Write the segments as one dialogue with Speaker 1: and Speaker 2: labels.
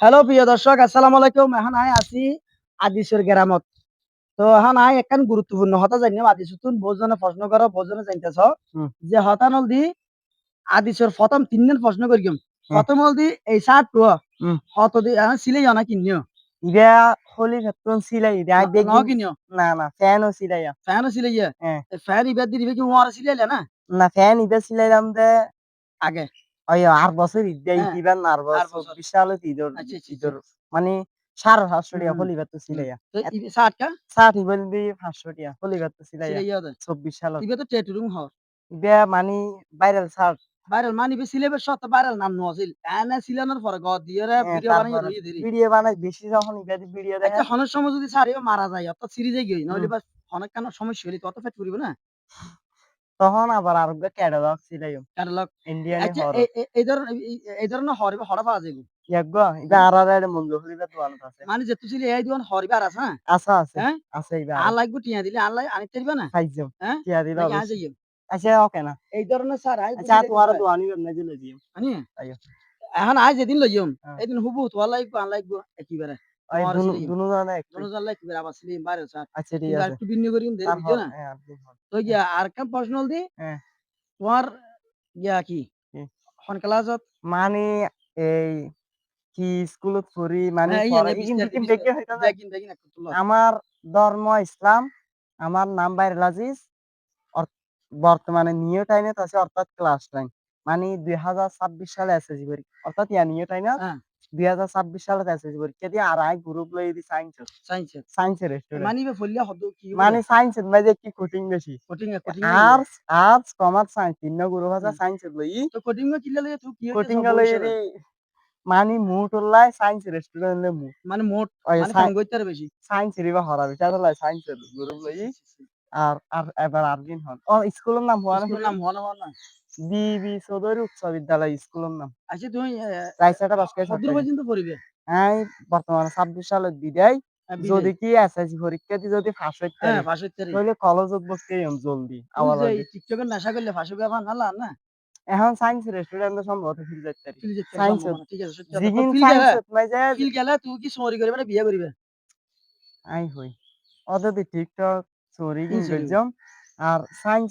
Speaker 1: Hello প্রিয় দর্শক আসসালামু আলাইকুম। এখন আই আছি আদিসের গ্রামত। তো এখন আই একখান গুরুত্বপূর্ণ হতা জানিম। আদিসুতুন বহুজনে প্রশ্ন করো বহুজনে জানতেছ। যে হতানল দি আদিসের প্রথম তিন দিন প্রশ্ন করিম। প্রথম হল দি এই সাত টু। হত দি এখন সিলে জানা কিনিও?
Speaker 2: ইরা হলি ক্ষেত্রন সিলাই ইরা দেখি
Speaker 1: কিনিও?
Speaker 2: না না ফ্যান ও সিলাইয়া
Speaker 1: ফ্যান সিলে ইয়ে
Speaker 2: হ্যাঁ।
Speaker 1: ফ্যান ইবার দি দিবে কি ওয়ার সিলে না?
Speaker 2: না ফ্যান ইবে সিলাইলাম দে।
Speaker 1: আগে।
Speaker 2: ওই আর বছর ইদ্যা
Speaker 1: হ্যাঁ,
Speaker 2: ইতিবার আর বছর। বিশাল ইদর
Speaker 1: আচ্ছা, আচ্ছা,
Speaker 2: মানে সাড়ে
Speaker 1: হুম।
Speaker 2: হলি তো সিলাইয়া।
Speaker 1: কা?
Speaker 2: ষাট ইবেল দি পাঁচশো টিয়া হলি তো সিলাইয়া।
Speaker 1: সিলে ইয়ে
Speaker 2: চব্বিশ সাল
Speaker 1: ইবে তো টেটুরুম হ
Speaker 2: ইবে মানে ভাইরাল সার।
Speaker 1: ভাইরাল মানে ইবে ভাইরাল নাম নছিল এনে সিলানোর পরে গদ দিয়ে রে ভিডিও বানাই
Speaker 2: ভিডিও বানাই বেশি যখন ইবে ভিডিও দেখে
Speaker 1: হনের সময় যদি সারিও মারা যায় অত সিরিজে গই নইলে বা অনেক কেন সমস্যা হলে কত ফেট করিব না?
Speaker 2: তখন আবার আর ক্যাটালগ সিলাইম
Speaker 1: ক্যাটালগ
Speaker 2: ইন্ডিয়ান
Speaker 1: এই- ধরনের এই- ধরনের হরিবে হরা পাওয়া যাবে
Speaker 2: ইয়াগো ইবে আর আর মঞ্জু হলিবে আছে।
Speaker 1: মানে যে তুই এই দিন হরিবে আর আছে
Speaker 2: আছে
Speaker 1: হ্যাঁ?
Speaker 2: আছে ইবে
Speaker 1: আর লাগবে টিয়া দিলে আর আনি তারিবে না?
Speaker 2: খাইছো
Speaker 1: হ্যাঁ?
Speaker 2: টিয়া দিল আচ্ছা ওকে না।
Speaker 1: এই ধরনের স্যার আই
Speaker 2: আচ্ছা তোমার দোয়ানি বেমনে দিলে দিও
Speaker 1: আনি। এখন আজ যেদিন লইম
Speaker 2: হ্যাঁ।
Speaker 1: এদিন হুবু তো লাগবে আন লাগবে একিবারে। তোমার বাইরে
Speaker 2: আচ্ছা হ্যাঁ হ্যাঁ।
Speaker 1: ইয়া কি? হন ক্লাসত?
Speaker 2: মানে এই কি স্কুলত পড়ি? মানে
Speaker 1: হ্যাঁ,
Speaker 2: পড়া- আমার ধর্ম ইসলাম আমার নাম বাইরুল আজিজ অর- বর্তমানে নিউ টাইমে আছে অর্থাৎ ক্লাস টাইম মানে দুই হাজার ছাব্বিশ সালে এসএসসি পরীক্ষা অর্থাৎ ইয়া নিউ
Speaker 1: হ্যাঁ।
Speaker 2: দুই হাজার ছাব্বিশ সালে এসএসসি পরীক্ষা দিয়ে আর আই গ্রুপ লই দি সায়েন্স
Speaker 1: সাইন্স
Speaker 2: সায়েন্সের স্টুডেন্ট
Speaker 1: মানে ফলিয়া হদ কি
Speaker 2: মানে কি কোটিং বেশি?
Speaker 1: Coaching coaching
Speaker 2: arts arts commerce science তিন গুরু ভাষা
Speaker 1: হুম।
Speaker 2: সায়েন্স লই।
Speaker 1: তো কোটিং কিল্লা লইয়া তুই কি
Speaker 2: কোটিং লই রে মানে মুট লাই সায়েন্স রেস্টুরেন্ট মু
Speaker 1: মানে মোট মানে বেশি।
Speaker 2: সায়েন্স রিবা হরা বিচার লাই সায়েন্স গ্রুপ লই। আর আর এবার আর দিন হন। ও স্কুলের নাম হওয়া
Speaker 1: নাম হওয়া না না
Speaker 2: বিবি চৌধুরী উচ্চ বিদ্যালয় স্কুলের নাম।
Speaker 1: আচ্ছা তুমি
Speaker 2: রাইসাটা বাসকে
Speaker 1: কত পর্যন্ত পড়িবে?
Speaker 2: এই বর্তমানে ছাব্বিশ সালের বিদায়।
Speaker 1: হ্যাঁ,
Speaker 2: যদি কি এসএসসি পরীক্ষা যদি ফাঁস হইতে
Speaker 1: হ্যাঁ ফাঁসি তারি
Speaker 2: তাহলে কলেজত বসতে জলদি? আবার।
Speaker 1: টিকটকের নেশা করলে ফাঁসি গাবা নালা না?
Speaker 2: এখন সায়েন্স রেস্টুরেন্টে সম্ভবত ফিরে যাইতে পারি।
Speaker 1: ফিল সম্ভাবনা, ঠিক আছে সত্যি।
Speaker 2: জিগিন
Speaker 1: ফিল গেলে
Speaker 2: সায়েন্স
Speaker 1: ফিল গেলে তুই কি সরি করিবে না বিয়ে করিবে?
Speaker 2: আই হই। ওদের টিকটক সরি? গজম আর সায়েন্স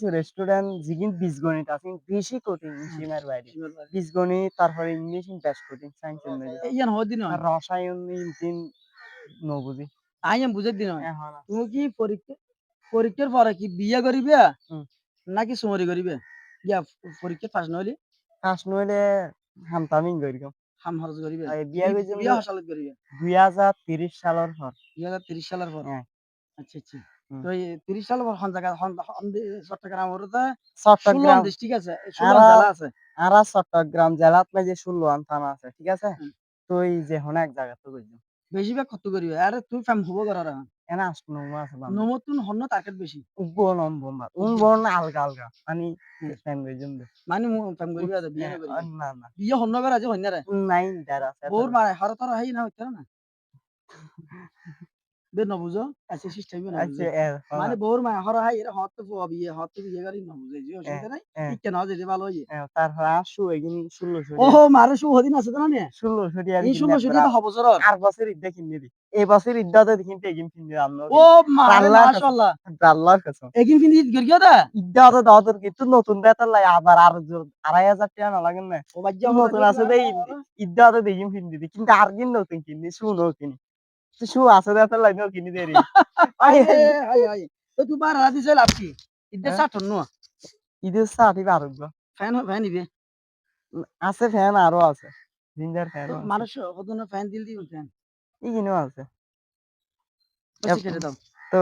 Speaker 2: জিগিন বীজগণিত আছে বেশি কঠিন সীমার বাইরে। বীজগণিত তারপরে ইংলিশ বেশ কঠিন সায়েন্সের মধ্যে
Speaker 1: ইয়ান
Speaker 2: আর রসায়ন নবুঝি
Speaker 1: আই এম বুঝে দিন তুমি কি পরীক্ষা পরীক্ষার পরে কি বিয়ে করিবে? নাকি সমরি করিবে? ইয়া পরীক্ষা পাস নইলে
Speaker 2: কাশ নইলে হামতামিং
Speaker 1: হাম খরচ করিবে।
Speaker 2: বিয়া
Speaker 1: করিবে?
Speaker 2: দুই হাজার তিরিশ সালের পর।
Speaker 1: সালের
Speaker 2: হ্যাঁ।
Speaker 1: আচ্ছা আচ্ছা। তিরিশ পর হন জায়গা হন হন চট্টগ্রাম
Speaker 2: চট্টগ্রাম
Speaker 1: ষোলো আছে? ষোলো আছে।
Speaker 2: আর চট্টগ্রাম জেলাত মাঝে ষোলোয়ান থানা আছে ঠিক আছে?
Speaker 1: হুম।
Speaker 2: তো এই যে হনে এক জায়গা তো কইছি
Speaker 1: বেশিরভাগ কত করিবে? আরে তুই ফেম হব করার
Speaker 2: এনা আসনো আছে বাম।
Speaker 1: নমতুন হন্ন টার্গেট বেশি।
Speaker 2: উগ্র নম্বর উন বর্ণ আলগা আলগা। মানে। ফ্যান কইছম দে।
Speaker 1: মানে মু ফেম করিবে আর বিয়ে না
Speaker 2: না
Speaker 1: বিয়ে হন্ন বের আছে হন্য রে।
Speaker 2: নাই দার আছে
Speaker 1: বউর মারে হর তর হাই না হইতে না। বে ন আছে সিস্টেম না মানে বউর মারে হর হাই এর হত তো বিয়ে হত বিয়ে করি না বুঝে যে অসুবিধা নাই
Speaker 2: হ্যাঁ।
Speaker 1: ঠিক কেন যে ভালো হইয়ে
Speaker 2: তারপর আসু এগিন ষোলো
Speaker 1: ও মারে শুভ দিন আছে না নে
Speaker 2: আর
Speaker 1: বছর
Speaker 2: আর বছর কিনে দি এই বছর ঈদে কিন্তু এগিন কিনে আমরা
Speaker 1: ও মারে
Speaker 2: আল্লাহর কাছে।
Speaker 1: মাশাআল্লাহ
Speaker 2: আল্লাহর কাছে
Speaker 1: এগিন কিন্তু ঈদ গরিয়া দা
Speaker 2: ঈদে তো দাওয়াতের কিন্তু নতুন বেতন লাই আবার আর জোর- আড়াই হাজার টাকা না লাগেন না
Speaker 1: ও বাজ্জা
Speaker 2: নতুন আছে দেই ঈদে তো দেখি কিনে দিদি কিন্তু আর দিন নতুন কিনি শুনো কিনি শু আছে দে লাই নো কিনি দেরি।
Speaker 1: আই আই আই তো তুই বার রাতি চল আপকি ইদে
Speaker 2: হ্যাঁ?
Speaker 1: সাতন ইদে
Speaker 2: ঈদের সাথে গো
Speaker 1: ফ্যান ফ্যান ইবে
Speaker 2: আছে ফ্যান আরও আছে। জিঞ্জার ফ্যান
Speaker 1: মানুষ কত ফ্যান দিল দিউ ফ্যান।
Speaker 2: ইগিনো আছে। তো